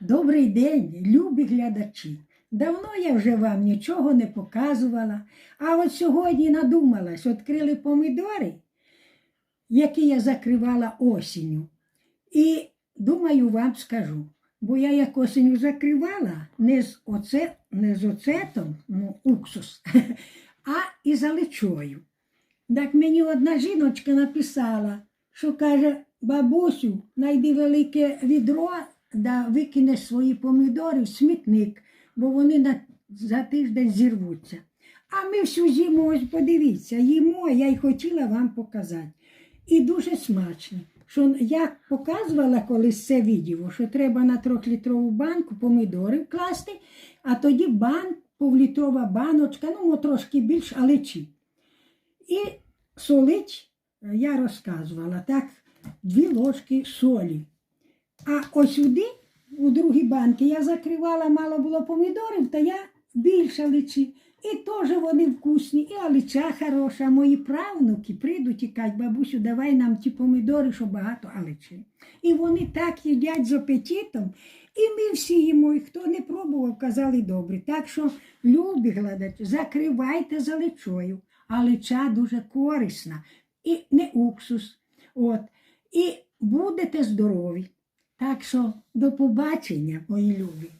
Добрий день, любі глядачі. Давно я вже вам нічого не показувала, а от сьогодні надумалась, відкрили помідори, які я закривала осінню. І думаю, вам скажу. Бо я як осінню закривала не з, оце, не з оцетом, ну, уксус, а із алечою. Так мені одна жіночка написала, що каже, бабусю, найди велике відро, да викине свої помідори в смітник, бо вони на, за тиждень зірвуться. А ми всю зиму, ось подивіться, їмо, я й хотіла вам показати. І дуже смачно. Що я показувала колись це відео, що треба на трьохлітрову банку помідори вкласти, а тоді бан, півлітрова баночка, ну трошки більш, але чи. І солить, е, я розказувала, так, дві ложки солі. А ось сюди, у другій банки, я закривала, мало було помідорів, та я більше личі. І теж вони вкусні, і алича хороша. Мої правнуки прийдуть і кажуть, бабусю, давай нам ті помідори, що багато аличі. І вони так їдять з апетитом. І ми всі їмо, і хто не пробував, казали добре. Так що, любі глядачі, закривайте за личою. Алича дуже корисна. І не уксус. От. І будете здорові. Так що до побачення, мої любі.